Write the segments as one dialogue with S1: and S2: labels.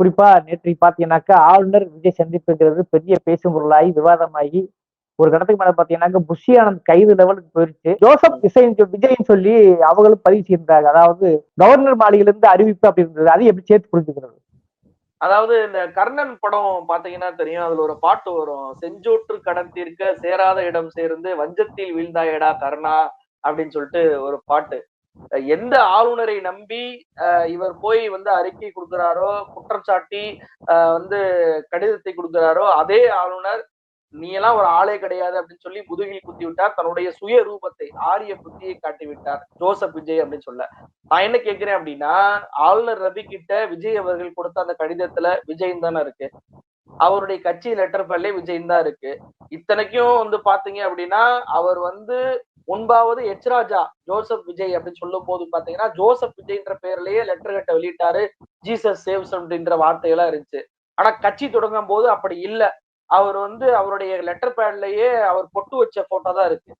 S1: குறிப்பா நேற்று பாத்தீங்கன்னாக்கா ஆளுநர் விஜய் சந்திப்புங்கிறது பெரிய பேசும் பொருளாகி விவாதமாகி. ஒரு கடத்துக்கு மேல பாத்தீங்கன்னாக்கா புஷி ஆனந்த் கைது லெவலுக்கு போயிருச்சு. ஜோசப் விஜய் விஜய்னு சொல்லி அவங்களும் பதிவு செய்திருந்தாங்க. அதாவது கவர்னர் மாளிகையிலிருந்து அறிவிப்பு அப்படி இருந்தது. அதை எப்படி சேர்த்து புரிஞ்சுக்கிறது?
S2: அதாவது இந்த கர்ணன் படம் பாத்தீங்கன்னா தெரியும். அதுல ஒரு பாட்டு வரும். செஞ்சோற்று கடன் தீர்க்க சேராத இடம் சேர்ந்து வஞ்சத்தில் வீழ்ந்தாயடா கர்ணா அப்படின்னு சொல்லிட்டு ஒரு பாட்டு. எந்த ஆளுநரை நம்பி அஹ், இவர் போய் வந்து அறிக்கை கொடுக்கிறாரோ குற்றம் சாட்டி வந்து கடிதத்தை கொடுக்கிறாரோ அதே ஆளுநர் நீ எல்லாம் ஒரு ஆளே கிடையாது அப்படின்னு சொல்லி முதுகில் குத்தி விட்டார். தன்னுடைய சுய ரூபத்தை ஆரிய புத்தியை காட்டி விட்டார். ஜோசப் விஜய் அப்படின்னு சொல்ல. நான் என்ன கேட்கிறேன் அப்படின்னா ஆளுநர் ரவி கிட்ட விஜய் அவர்கள் கொடுத்த அந்த கடிதத்துல விஜய் தானே இருக்கு. அவருடைய கட்சி லெட்டர் பல்லே விஜய் தான் இருக்கு. இத்தனைக்கும் வந்து பாத்தீங்க அப்படின்னா அவர் வந்து முன்பாவது எச் ராஜா ஜோசப் விஜய் அப்படின்னு சொல்லும் போது பாத்தீங்கன்னா ஜோசப் விஜய்ன்ற பேர்லயே லெட்டர் கட்ட வெளியிட்டாரு. ஜீசஸ் சேவ்ஸ் அப்படின்ற வார்த்தையெல்லாம் இருந்துச்சு. ஆனா கட்சி தொடங்கும் போது அப்படி இல்ல. அவர் வந்து அவருடைய லெட்டர் பேட்லயே அவர் பொட்டு வச்ச போட்டோ தான் இருக்கு.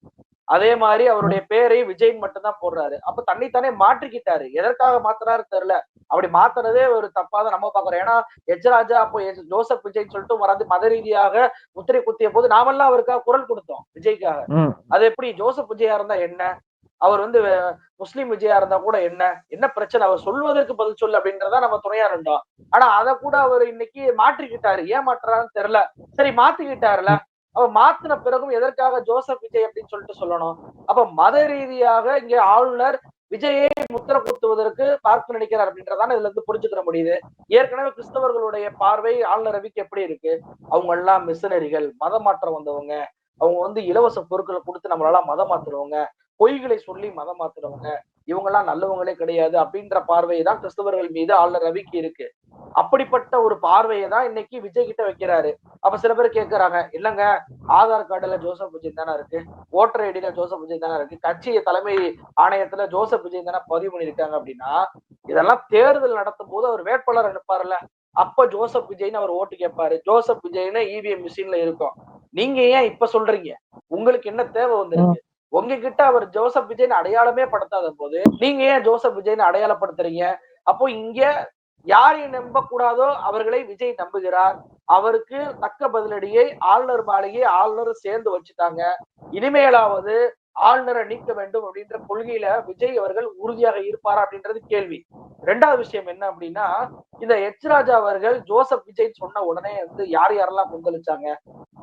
S2: அதே மாதிரி அவருடைய பேரை மட்டும் மட்டும்தான் போடுறாரு. அப்ப தன்னைத்தானே மாற்றிக்கிட்டாரு. எதற்காக மாத்துறாரு தெரியல. அப்படி மாத்துறதே ஒரு தப்பா தான் நம்ம பாக்குறோம் ஏன்னா எச்ராஜா அப்போ ஜோசப் விஜய் சொல்லிட்டு வந்து மத ரீதியாக முத்திரை குத்திய போது நாமெல்லாம் அவருக்காக குரல் கொடுத்தோம் விஜய்க்காக. அது எப்படி? ஜோசப் விஜயா இருந்தா என்ன? அவர் வந்து முஸ்லிம் விஜயா இருந்தா கூட என்ன? என்ன பிரச்சனை? அவர் சொல்வதற்கு பதில் சொல்லு அப்படின்றதா நம்ம துணையா இருந்தோம். ஆனா அத கூட அவர் இன்னைக்கு மாற்றிக்கிட்டாரு. ஏன் மாற்றுறாருன்னு தெரியல. சரி மாத்திக்கிட்டாருல. அவர் மாத்தின பிறகும் எதற்காக ஜோசப் விஜய் அப்படின்னு சொல்லிட்டு சொல்லணும்? அப்ப மத ரீதியாக இங்க ஆளுநர் விஜயை முத்திர குத்துவதற்கு பார்க்க நினைக்கிறார் அப்படின்றதான இதுல இருந்து புரிஞ்சுக்கிற முடியுது. ஏற்கனவே கிறிஸ்தவர்களுடைய பார்வை ஆளுநர் ரவிக்கு எப்படி இருக்கு? அவங்க எல்லாம் மிஷனரிகள் மதம் மாற்றம் வந்தவங்க. அவங்க வந்து இலவச பொருட்களை கொடுத்து நம்மளால மதம் மாத்துறவங்க பொய்களை சொல்லி மதம் மாத்துறவங்க. இவங்க எல்லாம் நல்லவங்களே கிடையாது அப்படின்ற பார்வையை தான் கிறிஸ்தவர்கள் மீது ஆளுநர் ரவிக்கு இருக்கு. அப்படிப்பட்ட ஒரு பார்வையை தான் இன்னைக்கு விஜய் கிட்ட வைக்கிறாரு. அப்ப சில பேர் கேட்கறாங்க இல்லங்க ஆதார் கார்டுல ஜோசப் விஜய் தானே இருக்கு? ஓட்டர் ஐடியில ஜோசப் விஜய் தானே இருக்கு? கட்சி தலைமை ஆணையத்துல ஜோசப் விஜய் தானே பதிவு பண்ணிருக்காங்க அப்படின்னா இதெல்லாம் தேர்தல் நடத்தும் போது அவர் வேட்பாளர் அனுப்பாருல்ல. அப்ப ஜோசப் விஜய்னு அவர் ஓட்டு கேட்பாரு ஜோசப் விஜய்னு இவிஎம் மிஷின்ல இருக்கும். நீங்க ஏன் இப்ப சொல்றீங்க? உங்களுக்கு என்ன தேவை வந்துருக்கு? உங்ககிட்ட அவர் ஜோசப் விஜய்னு அடையாளமே படுத்தாத போது நீங்க ஏன் ஜோசப் விஜய்னு அடையாளப்படுத்துறீங்க? அப்போ இங்க யாரை நம்ப கூடாதோ அவர்களை விஜய் நம்புகிறார். அவருக்கு தக்க பதிலடியை ஆளுநர் மாளிகை ஆளுநர் சேர்ந்து வச்சுட்டாங்க. இனிமேலாவது ஆளுநரை நீக்க வேண்டும் அப்படின்ற கொள்கையில விஜய் அவர்கள் உறுதியாக இருப்பாரா அப்படின்றது கேள்வி. ரெண்டாவது விஷயம் என்ன அப்படின்னா இந்த எச் ராஜா அவர்கள் ஜோசப் விஜய் சொன்ன உடனே வந்து யார் யாரெல்லாம் கொந்தளிச்சாங்க?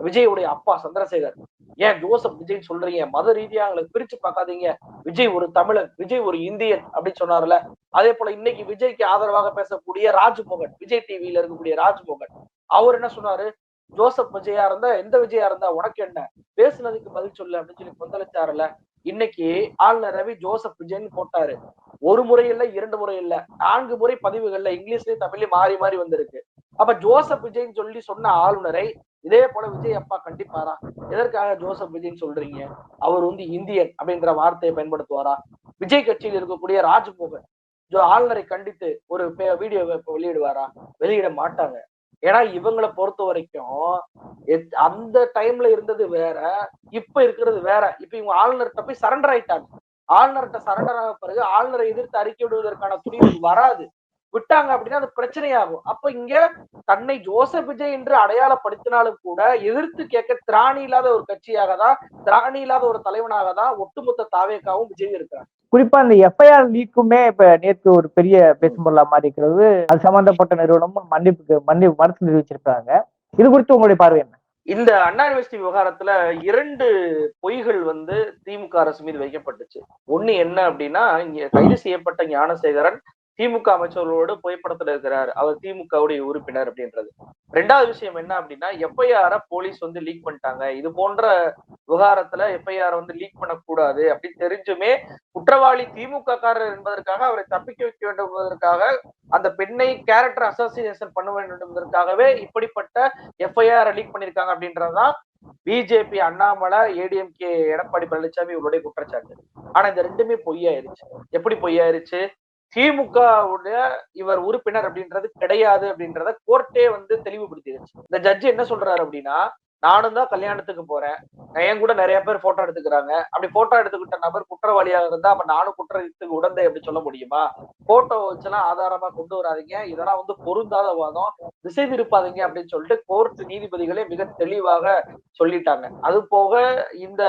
S2: விஜயுடைய அப்பா சந்திரசேகர். ஏன் ஜோசப் விஜய் சொல்றீங்க? மத ரீதியா அவங்களை பிரிச்சு பார்க்காதீங்க. விஜய் ஒரு தமிழன் விஜய் ஒரு இந்தியன் அப்படின்னு சொன்னார்ல. அதே போல இன்னைக்கு விஜய்க்கு ஆதரவாக பேசக்கூடிய ராஜ்மோகன் விஜய் டிவியில இருக்கக்கூடிய ராஜ்மோகன் அவர் என்ன சொன்னாரு? ஜோசப் விஜயா இருந்தா எந்த விஜயா இருந்தா உனக்கு என்ன? பேசுனதுக்கு பதில் சொல்லு அப்படின்னு சொல்லி கொந்தளிச்சாருல. இன்னைக்கு ஆளுநர் ரவி ஜோசப் விஜய்னு போட்டாரு. ஒரு முறை இல்ல இரண்டு முறை இல்ல நான்கு முறை பதிவுகள்ல இங்கிலீஷ்லயும் தமிழ்லயும் மாறி மாறி வந்திருக்கு. அப்ப ஜோசப் விஜய்னு சொல்லி சொன்ன ஆளுநரை இதே போல விஜய் அப்பா கண்டிப்பாரா? எதற்காக ஜோசப் விஜய்னு சொல்றீங்க? அவர் வந்து இந்தியன் அப்படின்ற வார்த்தையை பயன்படுத்துவாரா? விஜய் கட்சியில் இருக்கக்கூடிய ராஜ்மோகன் ஜோ ஆளுநரை கண்டித்து ஒரு வீடியோ வெளியிடுவாரா? வெளியிட மாட்டாங்க. ஏன்னா இவங்களை பொறுத்த வரைக்கும் அந்த டைம்ல இருந்தது வேற இப்ப இருக்கிறது வேற. இப்ப இவங்க ஆளுநர்கிட்ட போய் சரண்டர் ஆயிட்டாங்க. ஆளுநர்கிட்ட சரண்டர் ஆக பிறகு ஆளுநரை எதிர்த்து அறிக்கை விடுவதற்கான துணிவு வராது. விட்டாங்க அப்படின்னா அது பிரச்சனையாகும். அப்ப இங்க தன்னை ஜோசப் விஜய் என்று அடையாளப்படுத்தினாலும் கூட எதிர்த்து கேட்க திராணி இல்லாத ஒரு கட்சியாக தான் திராணி இல்லாத ஒரு தலைவனாக தான் ஒட்டுமொத்த தாவேக்காவும் விஜய் இருக்கிறாங்க
S1: குறிப்பா இந்த எஃப்ஐஆர் லீக்குமே இப்ப நேற்று ஒரு பெரிய பேசும் பொருளா மாறி இருக்கிறது அது சம்பந்தப்பட்ட நிறுவனமும் மன்னிப்புக்கு மன்னிப்பு மறுத்து தெரிவிச்சிருக்காங்க இது குறித்து உங்களுடைய பார்வை என்ன?
S2: இந்த அண்ணா யூனிவர்சிட்டி விவகாரத்துல இரண்டு பொய்கள் வந்து திமுக அரசு மீது வைக்கப்பட்டுச்சு. ஒண்ணு என்ன அப்படின்னா இங்க கைது செய்யப்பட்ட ஞானசேகரன் திமுக அமைச்சர்களோடு புகைப்படத்துல இருக்கிறார். அவர் திமுகவுடைய உறுப்பினர் அப்படின்றது. ரெண்டாவது விஷயம் என்ன அப்படின்னா எஃப்ஐஆர போலீஸ் வந்து லீக் பண்ணிட்டாங்க. இது போன்ற விவகாரத்துல எஃப்ஐஆர் வந்து லீக் பண்ணக்கூடாது அப்படின்னு தெரிஞ்சுமே குற்றவாளி திமுக காரர் என்பதற்காக அவரை தப்பிக்க வைக்க வேண்டும் என்பதற்காக அந்த பெண்ணை கேரக்டர் அசோசியேஷன் பண்ண வேண்டும் என்பதற்காகவே இப்படிப்பட்ட எஃப்ஐஆர் லீக் பண்ணிருக்காங்க அப்படின்றதுதான் பிஜேபி அண்ணாமலை ஏடிஎம்கே எடப்பாடி பழனிசாமி இவருடைய குற்றச்சாட்டு. ஆனா இந்த ரெண்டுமே பொய்யாயிருச்சு. எப்படி பொய்யாயிருச்சு? திமுகவுடைய இவர் உறுப்பினர் அப்படின்றது கிடையாது அப்படின்றத கோர்ட்டே வந்து தெளிவுபடுத்திடுச்சு. இந்த ஜட்ஜ் என்ன சொல்றாரு அப்படின்னா நானும் தான் கல்யாணத்துக்கு போறேன். என் கூட நிறைய பேர் போட்டோ எடுத்துக்கிறாங்க. அப்படி போட்டோ எடுத்துக்கிட்ட நபர் குற்றவாளியாக இருந்தா அப்ப நானும் குற்றத்துக்கு உடந்தை எப்படி சொல்ல முடியுமா? போட்டோ வச்செல்லாம் ஆதாரமா கொண்டு வராதீங்க. இதெல்லாம் வந்து பொருந்தாத வாதம். திசை திருப்பாதீங்க அப்படின்னு சொல்லிட்டு கோர்ட் நீதிபதிகளே மிக தெளிவாக சொல்லிட்டாங்க. அது போக இந்த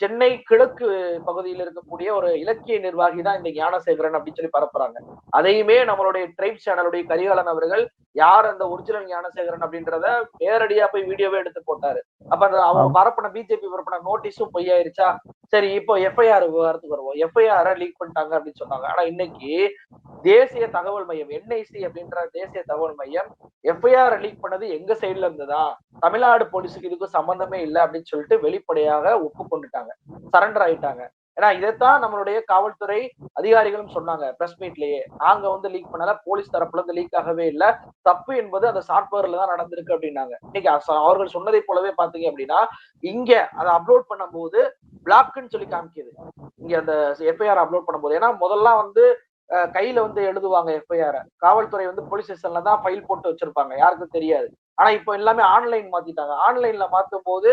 S2: சென்னை கிழக்கு பகுதியில் இருக்கக்கூடிய ஒரு இலக்கிய நிர்வாகி தான் இந்த ஞானசேகரன் அப்படின்னு சொல்லி பரப்புறாங்க. அதையுமே நம்மளுடைய ட்ரைப் சேனலுடைய கரிகாலன் அவர்கள் யார் அந்த ஒரிஜினல் ஞானசேகரன் அப்படின்றத நேரடியா போய் வீடியோவே எடுத்து போட்டாரு. அப்ப அந்த அவங்க பரப்பின பிஜேபி பரப்பின நோட்டீஸும் பொய்யாயிருச்சா? சரி இப்போ எஃப்ஐஆர் விவகாரத்துக்கு வருவோம். எஃப்ஐஆர் லீக் பண்ணிட்டாங்க அப்படின்னு சொன்னாங்க. ஆனா இன்னைக்கு தேசிய தகவல் மையம் என்ஐசி அப்படின்ற தேசிய தகவல் மையம் எஃப்ஐஆர் லீக் பண்ணது எங்க சைடுல இருந்ததா? தமிழ்நாடு போலீஸுக்கு இதுக்கும் சம்பந்தமே இல்லை அப்படின்னு சொல்லிட்டு வெளிப்படையாக ஒப்புக்கொண்டுட்டாங்க. சரண்டர் ஆயிட்டாங்க. ஏன்னா இதைத்தான் நம்மளுடைய காவல்துறை அதிகாரிகளும் சொன்னாங்க பிரஸ் மீட்லயே நாங்க வந்து லீக் பண்ணல போலீஸ் தரப்புல இருந்து லீக் ஆகவே இல்லை. தப்பு என்பது அந்த சாஃப்ட்வேர்ல தான் நடந்திருக்கு அப்படின்னாங்க. இன்னைக்கு அவர்கள் சொன்னதை போலவே பாத்தீங்க அப்படின்னா இங்க அதை அப்லோட் பண்ணும்போது பிளாக்னு சொல்லி காமிக்குது. இங்க அந்த எஃப்ஐஆர் அப்லோட் பண்ணும்போது. ஏன்னா முதல்ல வந்து கையில வந்து எழுதுவாங்க எஃப்ஐஆர் காவல்துறை வந்து போலீஸ் ஸ்டேஷன்ல தான் ஃபைல் போட்டு வச்சிருப்பாங்க. யாருக்கும் தெரியாது. ஆனா இப்போ எல்லாமே ஆன்லைன் மாத்திட்டாங்க. ஆன்லைன்ல மாத்தும் போது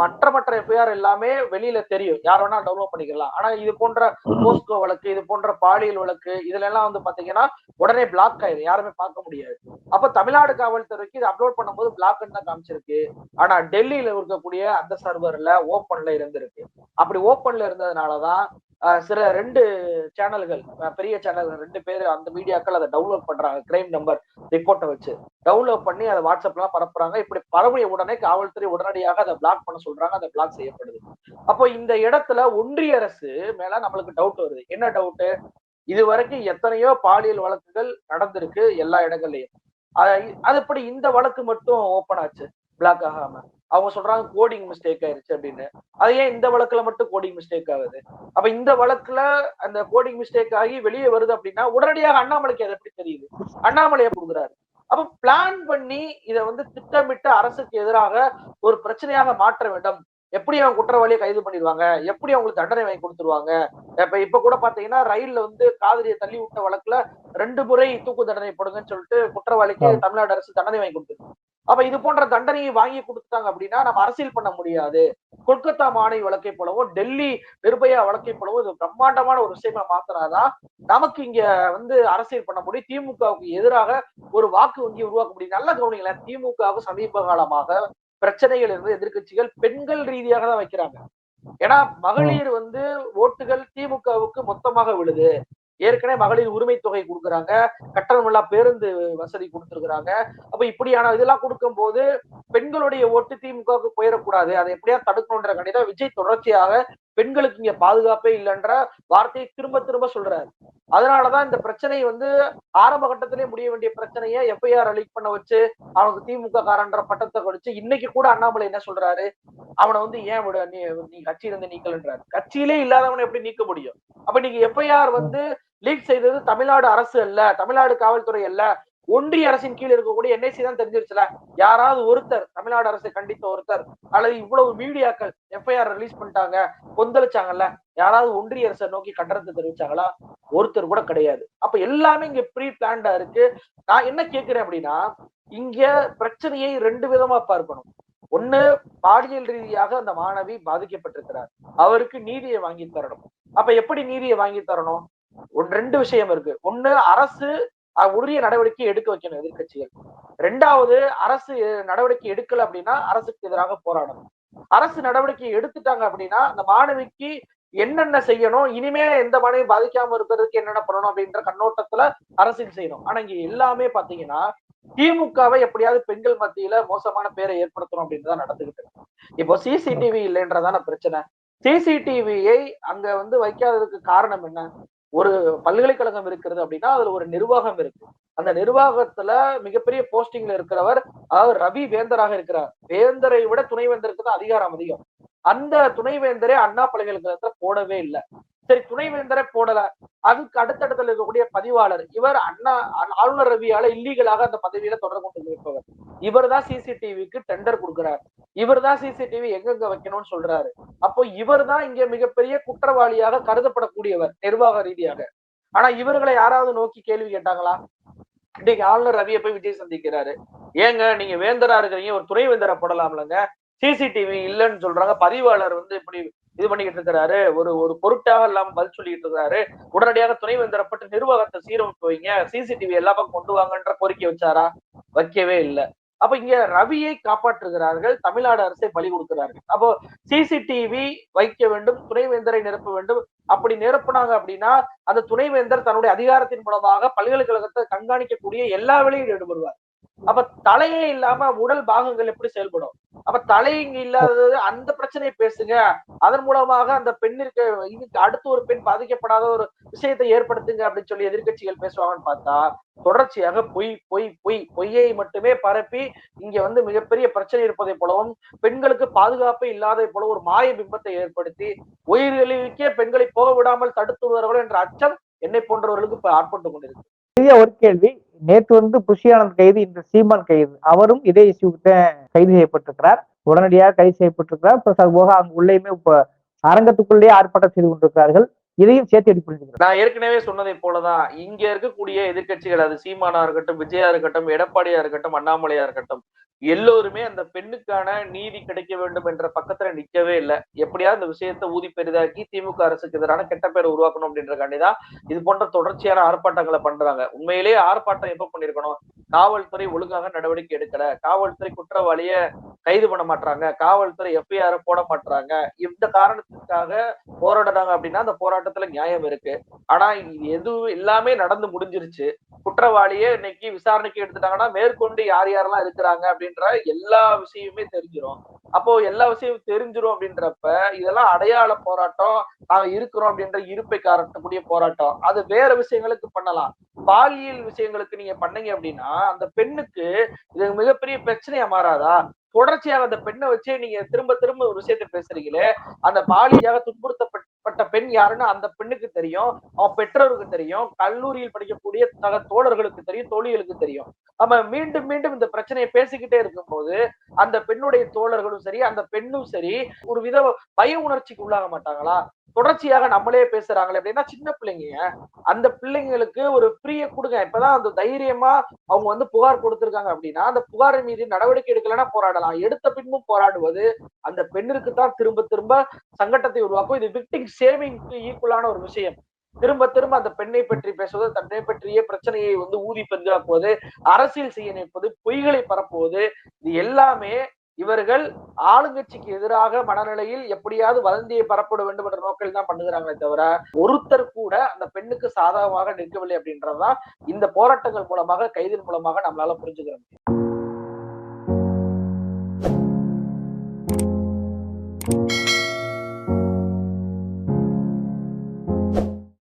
S2: மற்ற மற்ற எஃப்ஐஆர் எல்லாமே வெளியில தெரியும். யார் வேணா டவுன்லோட் பண்ணிக்கலாம். ஆனா இது போன்ற போஸ்கோ வழக்கு இது போன்ற பாலியல் வழக்கு இதுல எல்லாம் வந்து பாத்தீங்கன்னா உடனே பிளாக் ஆயிடும் யாருமே பார்க்க முடியாது. அப்ப தமிழ்நாடு காவல்துறைக்கு இது அப்லோட் பண்ணும்போது பிளாக்னு தான் காமிச்சிருக்கு. ஆனா டெல்லியில இருக்கக்கூடிய அந்த சர்வர்ல ஓப்பன்ல இருந்திருக்கு. அப்படி ஓப்பன்ல இருந்ததுனாலதான் சில ரெண்டு சேனல்கள் பெரிய சேனல்கள் ரெண்டு பேர் அந்த மீடியாக்கள் அதை டவுன்லோட் பண்றாங்க கிரைம் நம்பர் ரிப்போர்ட்டை வச்சு. டவுன்லோட் பண்ணி அதை வாட்ஸ்அப்லாம் பரப்புறாங்க. இப்படி பரவிய உடனே காவல்துறை உடனடியாக அதை பிளாக் பண்ண சொல்றாங்க அதை பிளாக் செய்யப்படுது. அப்போ இந்த இடத்துல ஒன்றிய அரசு மேல நம்மளுக்கு டவுட் வருது. என்ன டவுட்டு இது வரைக்கும் எத்தனையோ பாலியல் வழக்குகள் நடந்திருக்கு எல்லா இடங்கள்லயும். அது இப்படி இந்த வழக்கு மட்டும் ஓப்பன் ஆச்சு பிளாக் ஆகாம. அவங்க சொல்றாங்க கோடிங் மிஸ்டேக் ஆயிருச்சு அப்படின்னு. அது ஏன் இந்த வழக்குல மட்டும் கோடிங் மிஸ்டேக் ஆகுது? அப்ப இந்த வழக்குல அந்த கோடிங் மிஸ்டேக் ஆகி வெளியே வருது அப்படின்னா உடனடியாக அண்ணாமலைக்கு அது எப்படி தெரியுது? அண்ணாமலையை கொடுக்குறாரு அப்ப பிளான் பண்ணி இதை வந்து திட்டமிட்டு அரசுக்கு எதிராக ஒரு பிரச்சனையாக மாற்ற வேண்டும். எப்படி அவங்க குற்றவாளியை கைது பண்ணிடுவாங்க? எப்படி அவங்களுக்கு தண்டனை வாங்கி கொடுத்துருவாங்க? இப்ப இப்ப கூட பாத்தீங்கன்னா ரயில்ல வந்து காவிரியை தள்ளி விட்ட வழக்குல ரெண்டு முறை தூக்கு தண்டனை போடுங்கன்னு சொல்லிட்டு குற்றவாளிக்கு தமிழ்நாடு அரசு தண்டனை வாங்கி கொடுத்துருக்கு. அப்ப இது போன்ற தண்டனையை வாங்கி கொடுத்துட்டாங்க அப்படின்னா நம்ம அரசியல் பண்ண முடியாது. கொல்கத்தா மாணவி வழக்கை போலவோ டெல்லி நிர்பயா வழக்கை போலவோ இது பிரம்மாண்டமான ஒரு விஷயமா மாத்தினாதான் நமக்கு இங்க வந்து அரசியல் பண்ண முடியும். திமுகவுக்கு எதிராக ஒரு வாக்கு வங்கி உருவாக்க முடியும். நல்ல கவனிங்களேன் திமுகவுக்கு சமீப காலமாக பிரச்சனைகள் இருந்து எதிர்க்கட்சிகள் பெண்கள் ரீதியாக தான் வைக்கிறாங்க. ஏன்னா மகளிர் வந்து ஓட்டுகள் திமுகவுக்கு மொத்தமாக விழுது. ஏற்கனவே மகளிர் உரிமை தொகை கொடுக்குறாங்க கட்டணமில்லா பேருந்து வசதி கொடுத்துருக்குறாங்க. அப்ப இப்படியான இதெல்லாம் கொடுக்கும் போது பெண்களுடைய ஓட்டு திமுகவுக்கு போயிடக்கூடாது. அதை எப்படியா தடுக்கணுன்ற கண்டிப்பா விஜய் தொடர்ச்சியாக பெண்களுக்கு இங்க பாதுகாப்பே இல்லைன்ற வார்த்தையை திரும்ப திரும்ப சொல்றாரு. அதனாலதான் இந்த பிரச்சனை வந்து ஆரம்ப கட்டத்திலே முடிய வேண்டிய பிரச்சனையை எஃப்ஐஆர் லீக் பண்ண வச்சு அவனுக்கு திமுக காரன்ற பட்டத்தை கொடுத்து இன்னைக்கு கூட அண்ணாமலை என்ன சொல்றாரு? அவனை வந்து ஏன் விட நீ நீ கட்சியில இருந்து நீக்கலன்றாரு. கட்சியிலே இல்லாதவனை எப்படி நீக்க முடியும்? அப்ப நீங்க எஃப்ஐஆர் வந்து லீக் செய்தது தமிழ்நாடு அரசு அல்ல தமிழ்நாடு காவல்துறை அல்ல. ஒன்றிய அரசின் கீழ் இருக்கக்கூடிய என்ஐசி தான் தெரிஞ்சிருச்சுல. யாராவது ஒருத்தர் தமிழ்நாடு அரசை கண்டித்த ஒருத்தர் அல்லது இவ்வளவு மீடியாக்கள் எஃப்ஐஆர் ரிலீஸ் பண்ணிட்டாங்க கொந்தளிச்சாங்கல்ல யாராவது ஒன்றிய அரசை நோக்கி கண்டனத்தை தெரிவிச்சாங்களா? ஒருத்தர் கூட கிடையாது. அப்ப எல்லாமே இங்க ப்ரீ பிளான்டா இருக்கு. நான் என்ன கேட்கிறேன் அப்படின்னா இங்க பிரச்சனையை ரெண்டு விதமா பார்க்கணும். ஒண்ணு பாலியல் ரீதியாக அந்த மாணவி பாதிக்கப்பட்டிருக்கிறார். அவருக்கு நீதியை வாங்கி தரணும். அப்ப எப்படி நீதியை வாங்கி தரணும்? ஒன் ரெண்டு விஷயம் இருக்கு. ஒண்ணு அரசு உரிய நடவடிக்கை எடுக்க வைக்கணும் எதிர்கட்சிகள் ரெண்டாவது அரசு நடவடிக்கை எடுக்கல அப்படின்னா அரசுக்கு எதிராக போராடணும். அரசு நடவடிக்கை எடுத்துட்டாங்க அப்படின்னா அந்த மாணவிக்கு என்னென்ன செய்யணும் இனிமே எந்த மாணவி பாதிக்காம இருக்கிறதுக்கு என்னென்ன பண்ணணும் அப்படின்ற கண்ணோட்டத்துல அரசியல் செய்யணும். ஆனா இங்க எல்லாமே பாத்தீங்கன்னா திமுகவை எப்படியாவது பெண்கள் மத்தியில மோசமான பேரை ஏற்படுத்தணும் அப்படின்னு தான் நடந்துகிட்டு இருக்கு. இப்போ சிசிடிவி இல்லைன்றதான பிரச்சனை. சிசிடிவியை அங்க வந்து வைக்காததுக்கு காரணம் என்ன? ஒரு பல்கலைக்கழகம் இருக்கிறது அப்படின்னா அதுல ஒரு நிர்வாகம் இருக்கு. அந்த நிர்வாகத்துல மிகப்பெரிய போஸ்டிங்ல இருக்கிறவர் அதாவது ரவி வேந்தராக இருக்கிறார். வேந்தரை விட துணைவேந்தருக்கு தான் அதிகாரம் அதிகம். அந்த துணைவேந்தரே அண்ணா பல்கலைக்கழகத்துல போடவே இல்லை. சரி துணைவேந்தரே போடல. அதுக்கு அடுத்தடுத்துல இருக்கக்கூடிய பதிவாளர் இவர் அண்ணா ஆளுநர் ரவியால இல்லீகலாக அந்த பதவியில தொடர்பு கொண்டு இருப்பவர். இவர் தான் சிசிடிவிக்கு டெண்டர் கொடுக்கிறார். இவர் தான் சிசிடிவி எங்கெங்க வைக்கணும்னு சொல்றாரு. அப்போ இவர் தான் இங்க மிகப்பெரிய குற்றவாளியாக கருதப்படக்கூடியவர் நிர்வாக ரீதியாக. ஆனா இவர்களை யாராவது நோக்கி கேள்வி கேட்டாங்களா? இன்னைக்கு ஆளுநர் ரவியை போய் விஜய் சந்திக்கிறாரு. ஏங்க நீங்க வேந்தரா இருக்கிறீங்க ஒரு துணை வேந்தரை போடலாம்லங்க. சிசிடிவி இல்லைன்னு சொல்றாங்க. பதிவாளர் வந்து இப்படி இது பண்ணிக்கிட்டு இருக்கிறாரு. ஒரு ஒரு பொருட்டாக இல்லாம பதில் சொல்லிட்டு இருக்காரு உடனடியாக துணை வேந்தரப்பட்டு நிர்வாகத்தை சீரமைப்பு வைங்க. சிசிடிவி எல்லா பக்கம் கொண்டு வாங்கன்ற கோரிக்கை வச்சாரா? வைக்கவே இல்லை. அப்ப இங்க ரவியை காப்பாற்றுகிறார்கள் தமிழ்நாடு அரசை பலி கொடுக்கிறார்கள். அப்போ சிசிடிவி வைக்க வேண்டும் துணைவேந்தரை நிரப்ப வேண்டும். அப்படி நிரப்புனாங்க அப்படின்னா அந்த துணைவேந்தர் தன்னுடைய அதிகாரத்தின் மூலமாக பல்கலைக்கழகத்தை கண்காணிக்கக்கூடிய எல்லா வேலையும் ஈடுபடுவார். அப்ப தலையே இல்லாம உடல் பாகங்கள் எப்படி செயல்படும்? அப்ப தலை இங்க இல்லாதது அந்த பிரச்சனையை பேசுங்க. அதன் மூலமாக அந்த பெண்ணிற்கு இதுக்கு அடுத்து ஒரு பெண் பாதிக்கப்படாத ஒரு விஷயத்தை ஏற்படுத்துங்க அப்படின்னு சொல்லி எதிர்கட்சிகள் பேசுவாங்கன்னு பார்த்தா தொடர்ச்சியாக பொய் பொய் பொய் பொய்யை மட்டுமே பரப்பி இங்க வந்து மிகப்பெரிய பிரச்சனை இருப்பதை போலவும் பெண்களுக்கு பாதுகாப்பே இல்லாத போல ஒரு மாய பிம்பத்தை ஏற்படுத்தி உயிர்களுக்கே பெண்களை போக விடாமல் தடுத்து வருவார்கள் என்ற அச்சம் என்னை போன்றவர்களுக்கு இப்ப ஆட்பட்டு கொண்டிருக்கு.
S1: ஒரு கேள்வி. நேற்று வந்து புஷியானந்த் கைது இன்று சீமான் கைது. அவரும் இதே இஷ்யூக்கு கைது செய்யப்பட்டிருக்கிறார். உடனடியாக கைது செய்யப்பட்டிருக்கிறார். பிளஸ் அது போக அங்கு உள்ளேயுமே இப்போ அரங்கத்துக்குள்ளேயே ஆர்ப்பாட்டம் செய்து கொண்டிருக்கிறார்கள். இதையும் சேர்த்து எடுத்து
S2: நான் ஏற்கனவே சொன்னதை போலதான் இங்க இருக்கக்கூடிய எதிர்க்கட்சிகள் அது சீமானா இருக்கட்டும் விஜயா இருக்கட்டும் எடப்பாடியா இருக்கட்டும் அண்ணாமலையா இருக்கட்டும் எல்லோருமே அந்த பெண்ணுக்கான நீதி கிடைக்க வேண்டும் என்ற பக்கத்துல நிக்கவே இல்லை. எப்படியாவது இந்த விஷயத்தை ஊதி பெரிதாக்கி திமுக அரசுக்கு எதிரான கெட்ட பேரை உருவாக்கணும் அப்படின்றக்காண்டிதான் இது போன்ற தொடர்ச்சியான ஆர்ப்பாட்டங்களை பண்றாங்க. உண்மையிலேயே ஆர்ப்பாட்டம் எப்ப பண்ணிருக்கணும்? காவல்துறை ஒழுங்காக நடவடிக்கை எடுக்கல. காவல்துறை குற்றவாளிய கைது பண்ண மாட்டாங்க காவல்துறை எஃப்ஐஆர் போட மாட்டாங்க இந்த காரணத்துக்காக போராடுறாங்க அப்படின்னா அந்த போராட்டத்துல நியாயம் இருக்கு. ஆனா இது எதுவும் எல்லாமே நடந்து முடிஞ்சிருச்சு. குற்றவாளியே இன்னைக்கு விசாரணைக்கு எடுத்துட்டாங்கன்னா மேற்கொண்டு யார் யாரெல்லாம் இருக்கிறாங்க அப்படின்ற எல்லா விஷயமுமே தெரிஞ்சிடும் அப்போ எல்லா விஷயமும் தெரிஞ்சிடும் அப்படின்றப்ப இதெல்லாம் அடையாள போராட்டம். நாங்க இருக்கிறோம் அப்படின்ற இருப்பை காட்டக்கூடிய போராட்டம். அது வேற விஷயங்களுக்கு பண்ணலாம். பாலியல் விஷயங்களுக்கு நீங்க பண்ணீங்க அப்படின்னா அந்த பெண்ணுக்கு இது மிகப்பெரிய பிரச்சனையா மாறாதா? தொடர்ச்சியாக அந்த பெண்ணை வச்சே நீங்க திரும்ப திரும்ப ஒரு விஷயத்த பேசுறீங்களே அந்த பாலியாக துன்புறுத்தப்பட்ட பெண் யாருன்னு அந்த பெண்ணுக்கு தெரியும் அவன் பெற்றோருக்கு தெரியும் கல்லூரியில் படிக்கக்கூடிய சக தோழர்களுக்கு தெரியும் தோழிகளுக்கு தெரியும். நம்ம மீண்டும் மீண்டும் இந்த பிரச்சனையை பேசிக்கிட்டே இருக்கும்போது அந்த பெண்ணுடைய தோழர்களும் சரி அந்த பெண்ணும் சரி ஒரு வித பய உணர்ச்சிக்கு உள்ளாக மாட்டாங்களா? தொடர்ச்சியாக நம்மளே பேசுறாங்களே அப்படின்னா சின்ன பிள்ளைங்க. அந்த பிள்ளைங்களுக்கு ஒரு ஃப்ரீய கொடுங்க. இப்பதான் அந்த தைரியமா அவங்க வந்து புகார் கொடுத்துருக்காங்க அப்படின்னா அந்த புகாரை மீது நடவடிக்கை எடுக்கலன்னா போராடலாம். எடுத்த பின்பும் போராடுவது அந்த பெண்ணிற்கு தான் திரும்ப திரும்ப சங்கட்டத்தை உருவாக்கும். இது விக்டிங் சேவிங்க்கு ஈக்குவலான ஒரு விஷயம். திரும்ப திரும்ப அந்த பெண்ணை பற்றி பேசுவது தன்னை பற்றிய பிரச்சனையை வந்து ஊதி பெரிதாக்குவது அரசியல் செய்ய நினைப்பது பொய்களை பரப்புவது இது எல்லாமே இவர்கள் ஆளுங்கட்சிக்கு எதிராக மனநிலையில் எப்படியாவது வதந்தியை பரப்பட வேண்டும் என்ற நோக்கில் தான் பண்ணுகிறாங்களே தவிர ஒருத்தர் கூட அந்த பெண்ணுக்கு சாதகமாக நிற்கவில்லை அப்படின்றதுதான் இந்த போராட்டங்கள் மூலமாக கைதின் மூலமாக நம்மளால புரிஞ்சுக்கிறோம்